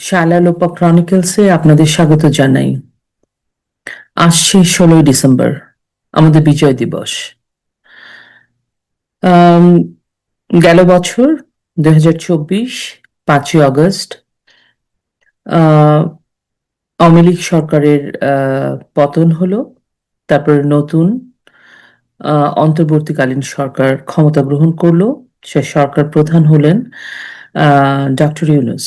শালালোপা ক্রনিকলসে আপনাদের স্বাগত জানাই। আসছে ষোলোই ডিসেম্বর আমাদের বিজয় দিবস। গেল বছর দুই হাজার চব্বিশ পাঁচই আগস্ট আহ, আওয়ামী লীগ সরকারের পতন হলো তারপরে নতুন অন্তর্বর্তীকালীন সরকার ক্ষমতা গ্রহণ করল সে সরকার প্রধান হলেন ডক্টর ইউনুস।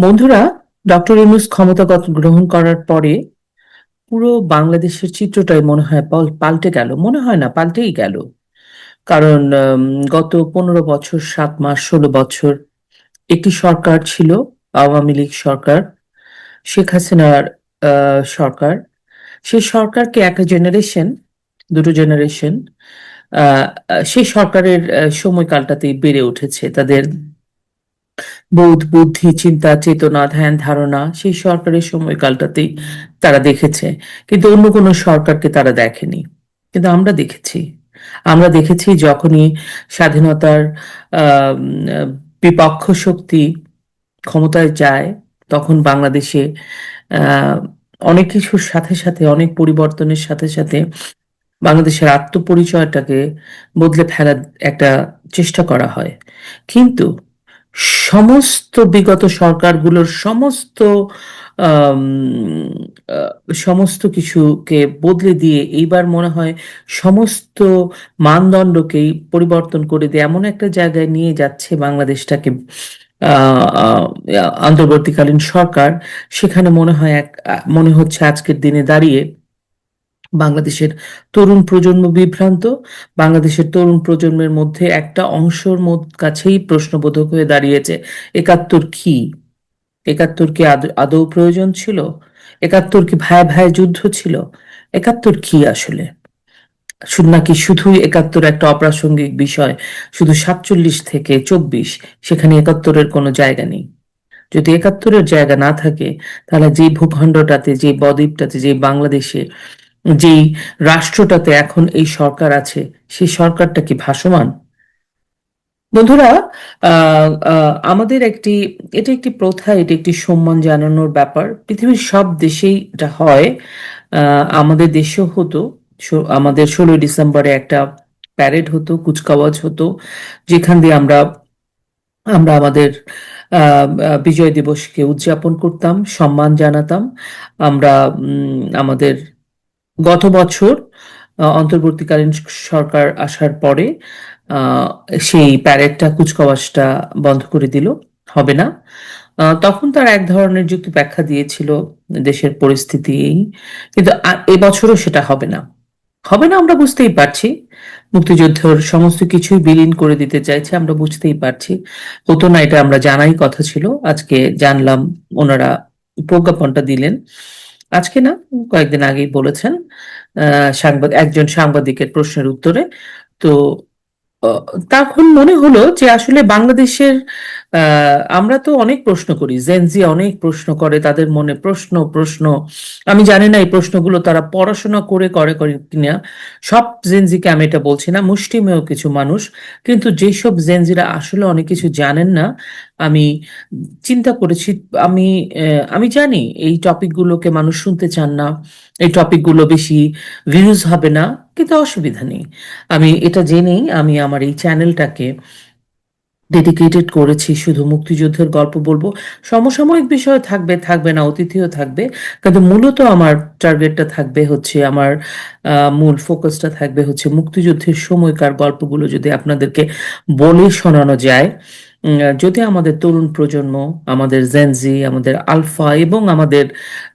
বন্ধুরা, ডক্টর ইউনুস ক্ষমতা গত- গ্রহণ করার পরে পুরো বাংলাদেশের চিত্রটাই মনে হয় পাল- পাল্টে গেল। মনে হয় না, পাল্টেই গেল। কারণ গত পনেরো বছর, সাত মাস, ষোলো বছর একটি সরকার ছিল, আওয়ামী লীগ সরকার, শেখ হাসিনার সরকার। সেই সরকারকে একটা জেনারেশন দুটো জেনারেশন সেই সরকারের সময়কালটাতেই বেড়ে উঠেছে। তাদের বোধ, বুদ্ধি, চিন্তা, চেতনা, ধ্যান, ধারণা, সেই সরকারের সময়কালটাতেই তারা দেখেছে। কিন্তু অন্য কোনো সরকারকে তারা দেখেনি। কিন্তু আমরা দেখেছি। আমরা দেখেছি যখনই স্বাধীনতার বিপক্ষ শক্তি ক্ষমতায় যায়, তখন বাংলাদেশে অনেক কিছুর সাথে সাথে, অনেক পরিবর্তনের সাথে সাথে বাংলাদেশের আত্মপরিচয়টাকে বদলে ফেলার একটা চেষ্টা করা হয়। কিন্তু সমস্ত বিগত সরকারগুলোর সমস্ত সমস্ত কিছুকে বদলে দিয়ে এইবার মনে হয় সমস্ত মানদণ্ডকেই পরিবর্তন করে দিয়ে এমন একটা জায়গায় নিয়ে যাচ্ছে বাংলাদেশটাকে অন্তর্বর্তীকালীন সরকার। সেখানে মনে হয় এক মনে হচ্ছে আজকের দিনে দাঁড়িয়ে বাংলাদেশের তরুণ প্রজন্ম বিভ্রান্ত। বাংলাদেশের তরুণ প্রজন্মের মধ্যে একটা অংশর কাছেই প্রশ্নবোধক হয়ে দাঁড়িয়েছে, একাত্তর কি? একাত্তর কি আদৌ প্রয়োজন ছিল? একাত্তর কি ভাই ভাই যুদ্ধ ছিল? একাত্তর কি আসলে? নাকি শুধুই একাত্তর একটা অপ্রাসঙ্গিক বিষয়? শুধু সাতচল্লিশ থেকে চব্বিশ, সেখানে একাত্তরের কোনো জায়গা নেই। যদি একাত্তরের জায়গা না থাকে, তাহলে যে ভূখণ্ডটাতে, যে বদ্বীপটাতে, যে বাংলাদেশে যেই রাষ্ট্রটাতে এখন এই সরকার আছে সেই সরকারটা কি ভাসমান? বন্ধুরা আমাদের একটি, এটা একটি প্রথা, এটি একটি সম্মান জানানোর ব্যাপার। পৃথিবীর সব দেশেই এটা হয়। আমাদের দেশেও হতো। আমাদের ষোলোই ডিসেম্বরে একটা প্যারেড হতো, কুচকাওয়াজ হতো, যেখান দিয়ে আমরা আমরা আমাদের বিজয় দিবসকে উদযাপন করতাম, সম্মান জানাতাম। আমরা আমাদের গত বছর অন্তর্বর্তীকালীন সরকার আসার পরে সেই প্যারেডটা, কুচকাওয়াজটা বন্ধ করে দিল, হবে না। তখন তারা এক ধরনের যুক্তি ব্যাখ্যা দিয়েছিল দেশের পরিস্থিতি। কিন্তু এবছরও সেটা হবে না। হবে না আমরা বুঝতেই পারছি। মুক্তিযুদ্ধের সমস্ত কিছুই বিলীন করে দিতে চাইছে, আমরা বুঝতেই পারছি। হতো না, এটা আমরা জানাই কথা ছিল। আজকে জানলাম, ওনারা প্রজ্ঞাপনটা দিলেন। আজকে না, কয়েকদিন আগেই বলেছেন সাংবাদিক একজন সাংবাদিকের প্রশ্নের উত্তরে। তো তখন মনে হলো যে আসলে বাংলাদেশের আমরা তো অনেক প্রশ্ন করি জেনজি অনেক প্রশ্ন করে, তাদের মনে প্রশ্ন প্রশ্ন। আমি জানি না এই প্রশ্নগুলো তারা পড়াশোনা করে করে করে কিনা। সব জেনজিকে আমি এটা বলছি না, মুষ্টিমেয় কিছু মানুষ। কিন্তু যেসব জেনজিরা আসলে অনেক কিছু জানেন না আমি চিন্তা করেছি, আমি আমি জানি এই টপিকগুলোকে মানুষ শুনতে চান না, এই টপিকগুলো বেশি ভিউজ হবে না, কিন্তু অসুবিধা নেই। আমি এটা জেনেই আমি আমার এই চ্যানেলটাকে ডেডিকেটেড করেছি, শুধু মুক্তিযুদ্ধের গল্প বলব। সমসাময়িক বিষয় থাকবে থাকবে না, অতিথিও থাকবে, কিন্তু মূলত আমার টার্গেটটা থাকবে হচ্ছে আমার মূল ফোকাসটা থাকবে হচ্ছে মুক্তিযুদ্ধের সময়কার গল্পগুলো যদি আপনাদেরকে বলে শোনানো যায়। যদি আমাদের তরুণ প্রজন্ম, আমাদের জেনজি আমাদের আলফা এবং আমাদের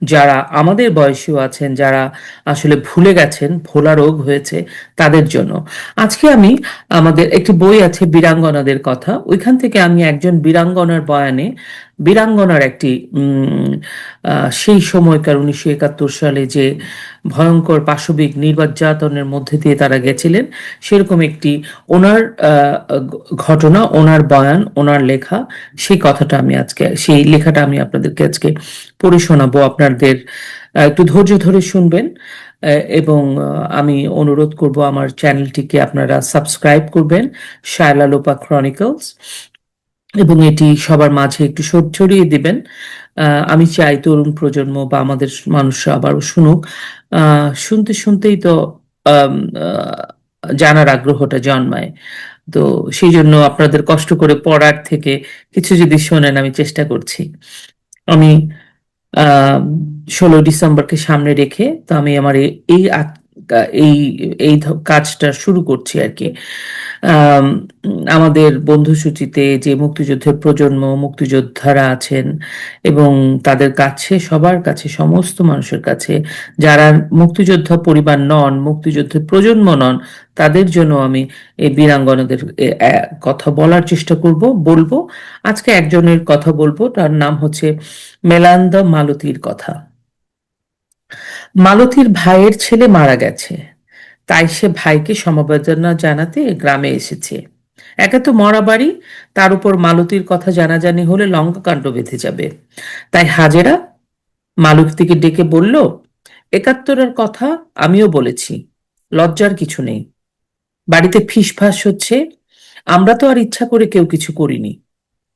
যারা, আমাদের বয়সীও আছেন, যারা আসলে ভুলে গেছেন, ভোলা রোগ হয়েছে, তাদের জন্য। আজকে আমি আমাদের একটি বই আছে, বীরাঙ্গনাদের কথা। ওইখান থেকে আমি একজন বীরাঙ্গনার বয়ানে বীরাঙ্গনার একটি সেই সময়কার উনিশশো একাত্তর সালে যে ভয়ঙ্কর পাশবিক নির্বাচনের মধ্যে দিয়ে তারা গেছিলেন, সেরকম একটি ওনার ঘটনা, ওনার বয়ান, ওনার লেখা, সেই কথাটা আমি আজকে, সেই লেখাটা আমি আপনাদেরকে আজকে পড়ে শোনাবো। আপনাদের একটু ধৈর্য ধরে শুনবেন এবং আমি অনুরোধ করব আমার চ্যানেলটিকে আপনারা সাবস্ক্রাইব করবেন শায়লা লোপা ক্রনিকলস। এবং এটি সবার মাঝে একটু ছড়িয়ে দিবেন। আমি চাই তরুণ প্রজন্ম বা আমাদের মানুষরা আবারও শুনুক। শুনতে শুনতেই তো জানার আগ্রহটা জন্মায়। তো সেই জন্য আপনাদের কষ্ট করে পড়ার থেকে কিছু যদি শোনেন, আমি চেষ্টা করছি। আমি, আহ, ষোলো ডিসেম্বরকে সামনে রেখে তো আমি আমার এই এই এই কাজটা শুরু করছি আর কি। আমাদের বন্ধুসূচিতে যে মুক্তিযুদ্ধের প্রজন্ম, মুক্তিযোদ্ধারা আছেন এবং তাদের কাছে, সবার কাছে, সমস্ত মানুষের কাছে, যারা মুক্তিযোদ্ধা পরিবার নন, মুক্তিযুদ্ধের প্রজন্ম নন, তাদের জন্য আমি এই বীরাঙ্গনাদের কথা বলার চেষ্টা করব, বলব। আজকে একজনের কথা বলব, তার নাম হচ্ছে মেলান্দা মালতীর কথা। মালতীর ভাইয়ের ছেলে মারা গেছে। তাই সে ভাইকে সমবেদনা জানাতে গ্রামে এসেছে। একে তো মরা বাড়ি, তার উপর মালতীর কথা জানাজানি হলে লঙ্কাকাণ্ড বেঁধে যাবে। তাই হাজেরা মালতীকে ডেকে বলল একাত্তরের কথা আমিও বলেছি, লজ্জার কিছু নেই। বাড়িতে ফিসফাস হচ্ছে, আমরা তো আর ইচ্ছা করে কেউ কিছু করিনি।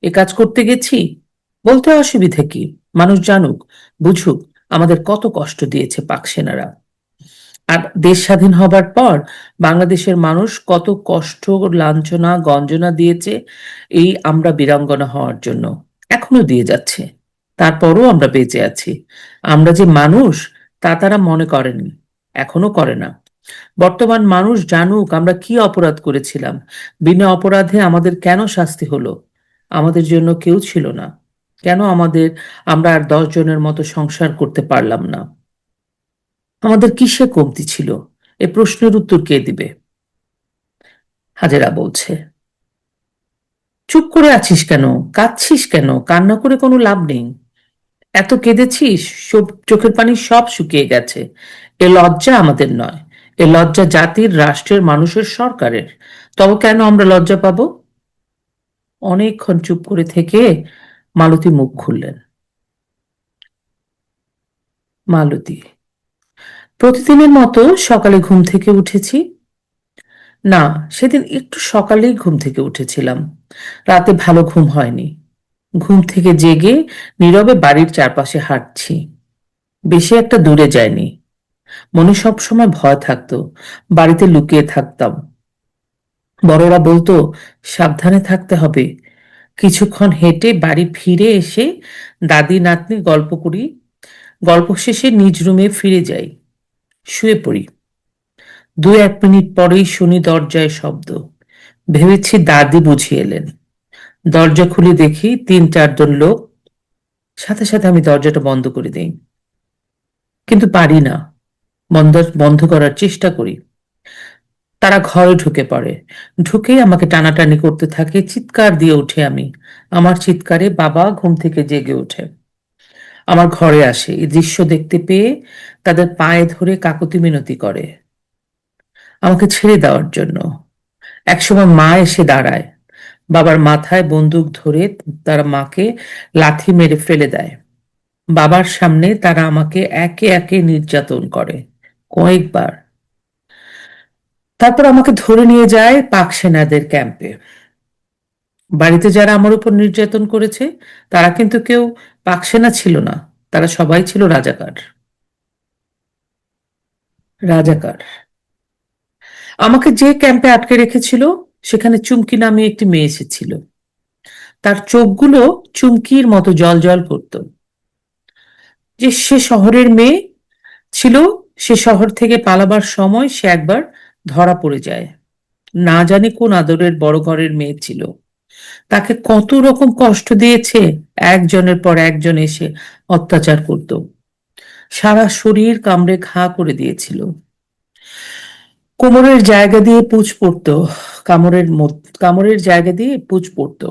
এ কাজ করতে গেছি, বলতে অসুবিধে কি? মানুষ জানুক, বুঝুক আমাদের কত কষ্ট দিয়েছে পাক সেনারা। আর দেশ স্বাধীন হবার পর বাংলাদেশের মানুষ কত কষ্ট, লাঞ্ছনা, গঞ্জনা দিয়েছে এই আমরা বীরাঙ্গনা হওয়ার জন্য। এখনও দিয়ে যাচ্ছে। তারপরও আমরা বেঁচে আছি। আমরা যে মানুষ, তা তারা মনে করেনি। এখনও করে না। বর্তমান মানুষ জানুক আমরা কি অপরাধ করেছিলাম। বিনা অপরাধে আমাদের কেন শাস্তি হলো? আমাদের জন্য কেউ ছিল না। কেন আমাদের, আমরা আর দশ জনের মতো সংসার করতে পারলাম না? আমাদের কিসে কমতি ছিল? এ প্রশ্নের উত্তর কে দিবে? হাজেরা বলছে, চুপ করে আছিস কেন? কাঁদছিস কেন? কান্না করে কোনো লাভ নেই। এত কেঁদেছিস, সব চোখের পানি সব শুকিয়ে গেছে। এ লজ্জা আমাদের নয়। এ লজ্জা জাতির, রাষ্ট্রের, মানুষের, সরকারের। তবে কেন আমরা লজ্জা পাবো? অনেকক্ষণ চুপ করে থেকে মালতী মুখ খুললেন। মালতী, প্রতিদিনের মতো সকালে ঘুম থেকে উঠেছি? না, সেদিন একটু সকালেই ঘুম থেকে উঠেছিলাম। রাতে ভালো ঘুম হয়নি। ঘুম থেকে জেগে নীরবে বাড়ির চারপাশে হাঁটছি। বেশি একটা দূরে যায়নি মনে সব সময় ভয় থাকতো, বাড়িতে লুকিয়ে থাকতাম। বড়রা বলতো, সাবধানে থাকতে হবে কিছুক্ষণ হেঁটে বাড়ি ফিরে এসে দাদি নাতনি গল্প করি। গল্প শেষে নিজ রুমে ফিরে যাই। শুয়ে পড়ি। দু এক মিনিট পরেই শুনি দরজায় শব্দ। ভেবেছি দাদি বুঝিয়ে এলেন। দরজা খুলে দেখি তিন চারজন লোক। সাথে সাথে আমি দরজাটা বন্ধ করে দিই। কিন্তু পারি না। বন্ধ বন্ধ করার চেষ্টা করি। তারা ঘরে ঢুকে পড়ে। ঢুকে আমাকে টানাটানি করতে থাকে, চিৎকার দিয়ে উঠে আমি। আমার চিৎকারে বাবা ঘুম থেকে জেগে ওঠে। আমার ঘরে আসে। এই দৃশ্য দেখতে পেয়ে তাদের পায়ে ধরে কাকুতি মিনতি করে। আমাকে ছেড়ে দেওয়ার জন্য। একসময় মা এসে দাঁড়ায়। বাবার মাথায় বন্দুক ধরে তারা মাকে লাথি মেরে ফেলে দেয়। বাবার সামনে তারা আমাকে একে একে নির্যাতন করে। কয়েকবার তারপর আমাকে ধরে নিয়ে যায় পাক সেনাদের ক্যাম্পে বাড়িতে যারা আমার উপর নির্যাতন করেছে, তারা কিন্তু কেউ পাক সেনা ছিল না, তারা সবাই ছিল রাজাকার। রাজাকার। আমাকে যে ক্যাম্পে আটকে রেখেছিল, সেখানে চুমকি নামে একটি মেয়ে এসেছিল। তার চোখগুলো চুমকির মতো জল জল করত। যে সে শহরের মেয়ে ছিল, সে শহর থেকে পালাবার সময় সে একবার ধরা পড়ে যায়। না জানি কোন আদরের বড় ঘরের মেয়ে ছিল। তাকে কত রকম কষ্ট দিয়েছে, একজনের পর একজন এসে অত্যাচার করত। সারা শরীর কামড়ে ঘা করে দিয়েছিল। কোমরের জায়গা দিয়ে পুচ পড়তো, কামড়ের কামড়ের জায়গা দিয়ে পুচ পড়তো।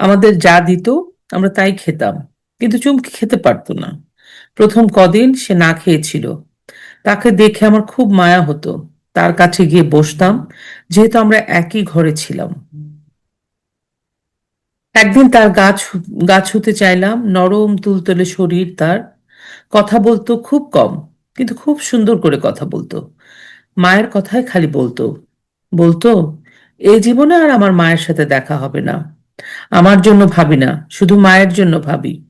আমাদের যা দিত, আমরা তাই খেতাম, কিন্তু চুমকি খেতে পারতো না। প্রথম কদিন সে না খেয়েছিল তাকে দেখে আমার খুব মায়া হতো। তার কাছে গিয়ে বসতাম, যেহেতু আমরা একই ঘরে ছিলাম। একদিন তার গাছ গাছ হতে চাইলাম, নরম তুলতলে শরীর তার। কথা বলতো খুব কম, কিন্তু খুব সুন্দর করে কথা বলতো। মায়ের কথাই খালি বলতো। বলতো এই জীবনে আর আমার মায়ের সাথে দেখা হবে না। আমার জন্য ভাবি না, শুধু মায়ের জন্য ভাবি।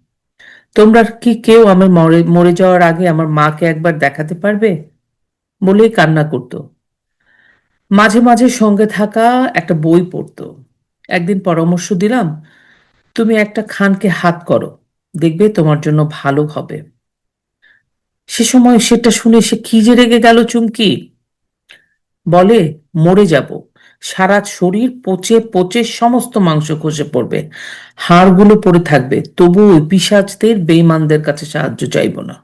তোমরা কি কেউ আমার মরে মরে যাওয়ার আগে আমার মাকে একবার দেখাতে পারবে? বলেই কান্না করত। মাঝে মাঝে সঙ্গে থাকা একটা বই পড়তো। একদিন পরামর্শ দিলাম, তুমি একটা খানকে হাত করো, দেখবে তোমার জন্য ভালো হবে। সে সময় সেটা শুনে সে কি যে রেগে গেল চুমকি। বলে, মরে যাব। সারা শরীর পচে পচে সমস্ত মাংস খসে পড়বে। হাড়গুলো পড়ে থাকবে তবু ওই পিসাজদের বেইমানদের কাছে সাহায্য চাইব না।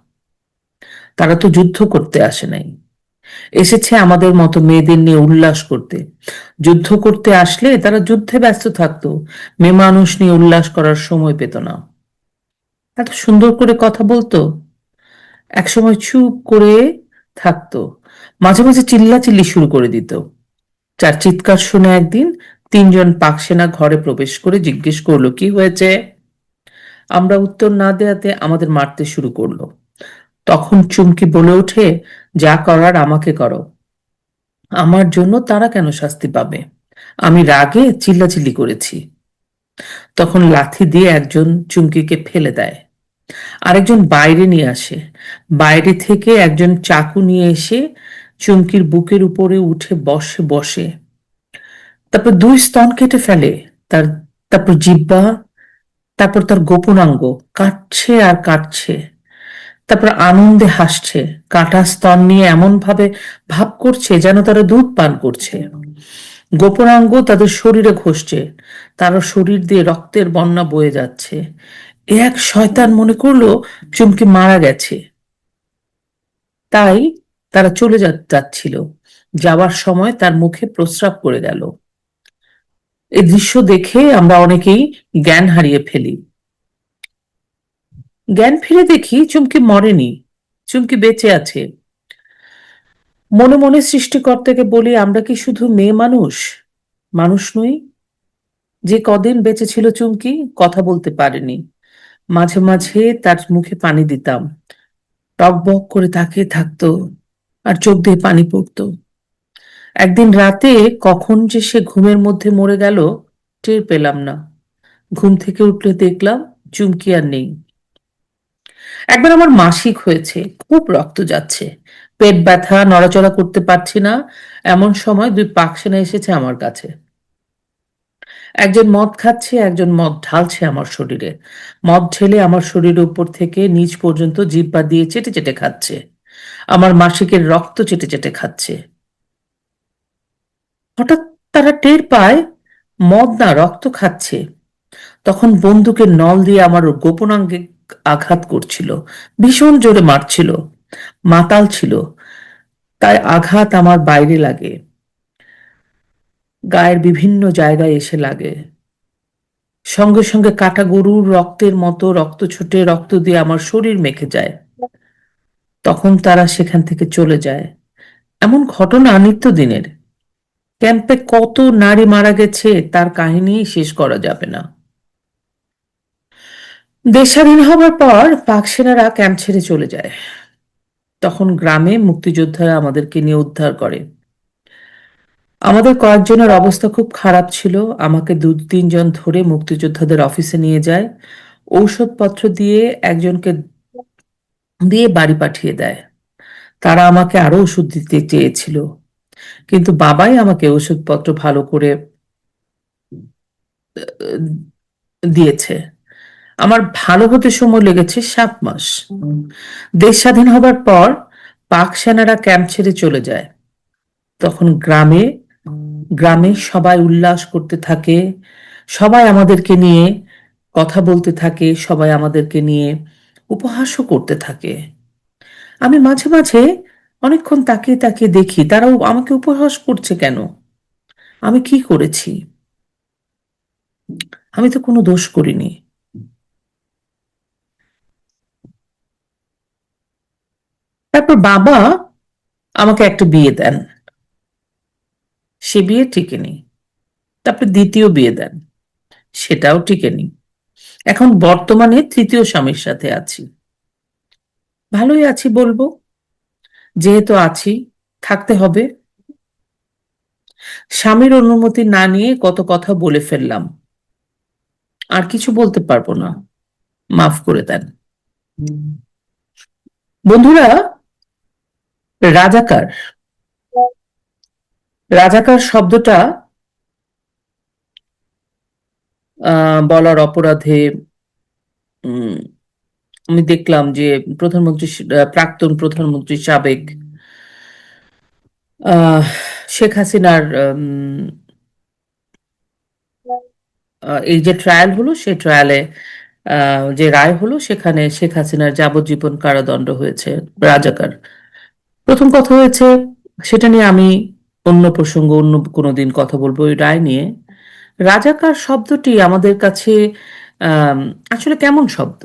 তারা তো যুদ্ধ করতে আসে নাই। এসেছে আমাদের মতো মেয়েদের নিয়ে উল্লাস করতে। যুদ্ধ করতে আসলে তারা যুদ্ধে ব্যস্ত থাকতো। মেয়ে মানুষ নিয়ে উল্লাস করার সময় পেত না। এত সুন্দর করে কথা বলতো। একসময় চুপ করে থাকতো। মাঝে মাঝে চিল্লাচিল্লি শুরু করে দিত। যার চিৎকার শুনে একদিন তিনজন পাকসেনা ঘরে প্রবেশ করে জিজ্ঞেস করল, কি হয়েছে? আমরা উত্তর না দেয়াতে আমাদের মারতে শুরু করল। তখন চুমকি বলে ওঠে, যা করার আমাকে করো। আমার জন্য তারা কেন শাস্তি পাবে? আমি রাগে চিল্লাচিল্লি করেছি। তখন লাথি দিয়ে একজন চুমকিকে ফেলে দেয়। আরেকজন বাইরে নিয়ে আসে। বাইরে থেকে একজন চাকু নিয়ে এসে চুমকির বুকের উপরে উঠে বসে বসে। তারপর দুই স্তন কেটে ফেলে। তার, তারপর জিব্বা তারপর তার গোপনাঙ্গ। কাটছে আর কাটছে। তারপর আনন্দে হাসছে। কাটা স্তন নিয়ে এমন ভাবে ভাব করছে যেন তারা দুধ পান করছে। গোপনাঙ্গ তাদের শরীরে ঘষছে। তার শরীর দিয়ে রক্তের বন্যা বয়ে যাচ্ছে। এক শয়তান মনে করল, চুমকি মারা গেছে। তাই তারা চলে যাচ্ছিল। যাওয়ার সময় তার মুখে প্রস্রাব করে গেল। এই দৃশ্য দেখে আমরা অনেকেই জ্ঞান হারিয়ে ফেলি। জ্ঞান ফিরে দেখি চুমকি মরেনি, চুমকি বেঁচে আছে। মনে মনে সৃষ্টিকর্তাকে বলি, আমরা কি শুধু মেয়ে মানুষ? মানুষ নই। যে কদিন বেঁচে ছিল চুমকি, কথা বলতে পারেনি। মাঝে মাঝে তার মুখে পানি দিতাম। টকবক করে তাকিয়ে থাকতো আর চোখ দিয়ে পানি পড়তো। একদিন রাতে কখন যে সে ঘুমের মধ্যে মরে গেল, টের পেলাম না। ঘুম থেকে উঠলে দেখলাম চুমকি আর নেই। একবার আমার মাসিক হয়েছে, খুব রক্ত যাচ্ছে। পেট ব্যথা, নড়াচড়া করতে পারছি না, এমন সময় দুই পাকসেনা এসেছে আমার কাছে। একজন মদ খাচ্ছে, একজন মদ ঢালছে আমার শরীরে। মদ ঢেলে আমার শরীরের উপর থেকে নিচ পর্যন্ত জিব্বা দিয়ে চেটে চেটে খাচ্ছে। আমার মাসিকের রক্ত চেটে চেটে খাচ্ছে। হঠাৎ তারা টের পায় মদ না রক্ত খাচ্ছে। তখন বন্দুকের নল দিয়ে আমার গোপনাঙ্গে আঘাত করছিল। ভীষণ জোরে মারছিল। মাতাল ছিল। তাই আঘাত আমার বাইরে লাগে। গায়ের বিভিন্ন জায়গায় এসে লাগে। সঙ্গে সঙ্গে কাটা গরুর রক্তের মতো রক্ত ছুটে রক্ত দিয়ে আমার শরীর মেখে যায়। তখন তারা সেখান থেকে চলে যায়। এমন ঘটনা নিত্যদিনের। ক্যাম্পে কত নারী মারা গেছে তার কাহিনী শেষ করা যাবে না। দেশ স্বাধীন হবার পর পাক সেনারা ক্যাম্প ছেড়ে চলে যায়। তখন গ্রামে মুক্তিযোদ্ধারা আমাদেরকে নিয়ে উদ্ধার করে। আমাদের কয়েকজনের অবস্থা খুব খারাপ ছিল। আমাকে দু তিনজন ধরে মুক্তিযোদ্ধাদের অফিসে নিয়ে যায়। ঔষধপত্র দিয়ে একজনকে দিয়ে বাড়ি পাঠিয়ে দেয়। তারা আমাকে আরও ওষুধ দিতে চেয়েছিল। কিন্তু বাবাই আমাকে ওষুধপত্র ভালো করে দিয়েছে। আমার ভালো হতে সময় লেগেছে সাত মাস। দেশ স্বাধীন হবার পর পাক সেনারা ক্যাম্প ছেড়ে চলে যায়। তখন গ্রামে গ্রামে সবাই উল্লাস করতে থাকে। সবাই আমাদেরকে নিয়ে কথা বলতে থাকে। সবাই আমাদেরকে নিয়ে উপহাসও করতে থাকে। আমি মাঝে মাঝে অনেকক্ষণ তাকিয়ে তাকিয়ে দেখি, তারাও আমাকে উপহাস করছে কেন? আমি কি করেছি? আমি তো কোনো দোষ করিনি। তারপর বাবা আমাকে একটা বিয়ে দেন। সে বিয়ে টিকেনি। তারপর দ্বিতীয় বিয়ে দেন। সেটাও টিকেনি। এখন বর্তমানে তৃতীয় স্বামীর সাথে আছি। ভালোই আছি বলব। যেহেতু আছি, থাকতে হবে। স্বামীর অনুমতি না নিয়ে কত কথা বলে ফেললাম। আর কিছু বলতে পারব না। মাফ করে দেন। বন্ধুরা, রাজাকার। রাজাকার শব্দটা বলার অপরাধে আমি দেখলাম যে প্রধানমন্ত্রী প্রাক্তন প্রধানমন্ত্রী সাবেক শেখ হাসিনার এই যে ট্রায়াল হলো সেই ট্রায়ালে যে রায় হলো, সেখানে শেখ হাসিনার যাবজ্জীবন কারাদণ্ড হয়েছে, রাজাকার। প্রথম কথা হয়েছে, সেটা নিয়ে আমি অন্য প্রসঙ্গ, অন্য কোনো দিন কথা বলব, ওই রায় নিয়ে। রাজাকার শব্দটি আমাদের কাছে আসলে কেমন শব্দ?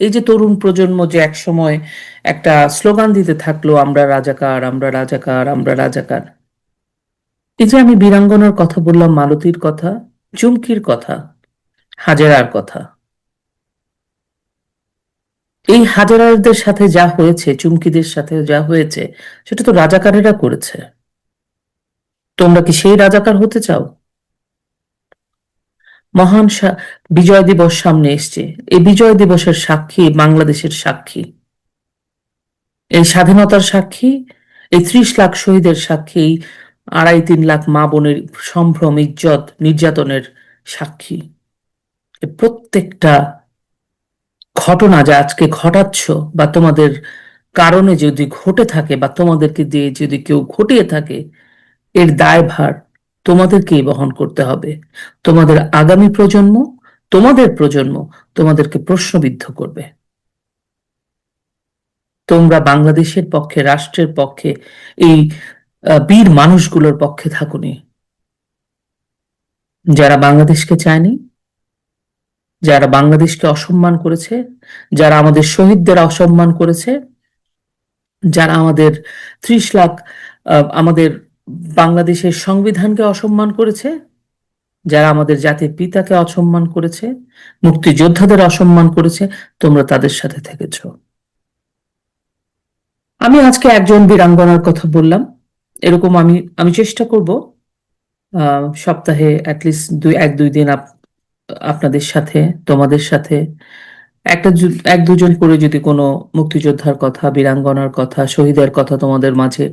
এই যে তরুণ প্রজন্ম যে একসময় একটা স্লোগান দিতে থাকল, আমরা রাজাকার আমরা রাজাকার আমরা রাজাকার। এই যে আমি বীরাঙ্গনার কথা বললাম, মালতীর কথা, চুমকির কথা, হাজারার কথা। এই হাজারারদের সাথে যা হয়েছে, চুমকিদের সাথে যা হয়েছে, সেটা তো রাজাকারেরা করেছে। তোমরা কি সেই রাজাকার হতে চাও? মহান বিজয় দিবস সামনে এসছে। এই বিজয় দিবসের সাক্ষী বাংলাদেশের সাক্ষী। এই স্বাধীনতার সাক্ষী, এই ত্রিশ লাখ শহীদের সাক্ষী, এই আড়াই তিন লাখ মা বোনের সম্ভ্রম, ইজ্জত, নির্যাতনের সাক্ষী। প্রত্যেকটা ঘটনা যা আজকে ঘটাচ্ছ বা তোমাদের কারণে যদি ঘটে থাকে বা তোমাদেরকে দিয়ে যদি কেউ ঘটিয়ে থাকে, এর দায়ভার তোমাদেরকেই বহন করতে হবে। তোমাদের আগামী প্রজন্ম, তোমাদের প্রজন্ম তোমাদেরকে প্রশ্নবিদ্ধ করবে। তোমরা বাংলাদেশের পক্ষে, রাষ্ট্রের পক্ষে, এই বীর মানুষগুলোর পক্ষে থাকুনি। যারা বাংলাদেশকে চায়নি, যারা বাংলাদেশকে অসম্মান করেছে, যারা আমাদের শহীদদের অসম্মান করেছে, যারা আমাদের ত্রিশ লাখ আমাদের বাংলাদেশের সংবিধানকে অসম্মান করেছে, যারা আমাদের জাতির পিতাকে অসম্মান করেছে, মুক্তিযোদ্ধাদের অসম্মান করেছে, তোমরা তাদের সাথে থেকেছ। আমি আজকে একজন বীরাঙ্গনার কথা বললাম। এরকম আমি আমি চেষ্টা করব সপ্তাহে অ্যাটলিস্ট দুই, এক, দুই দিন আপ- আপনাদের সাথে, তোমাদের সাথে, একটা এক, দুজন করে যদি কোনো মুক্তিযোদ্ধার কথা, বীরাঙ্গনার কথা, শহীদের কথা তোমাদের মাঝে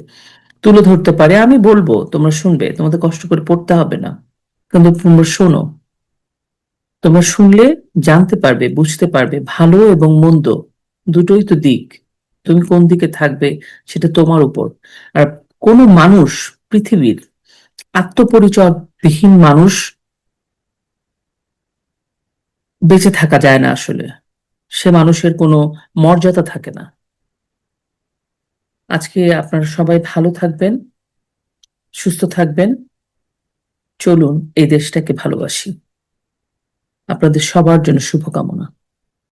তুলে ধরতে পারে, আমি বলব, তোমরা শুনবে, তোমাদের কষ্ট করে পড়তে হবে না। কিন্তু তোমরা শোনো। তোমরা শুনলে জানতে পারবে, বুঝতে পারবে, ভালো এবং মন্দ দুটোই তো দিক। তুমি কোন দিকে থাকবে সেটা তোমার উপর। আর কোনো মানুষ, পৃথিবীর আত্মপরিচয় বিহীন মানুষ বেঁচে থাকা যায় না আসলে। সে মানুষের কোনো মর্যাদা থাকে না। আজকে আপনারা সবাই ভালো থাকবেন, সুস্থ থাকবেন। চলুন এই দেশটাকে ভালোবাসি। আপনাদের সবার জন্য শুভকামনা।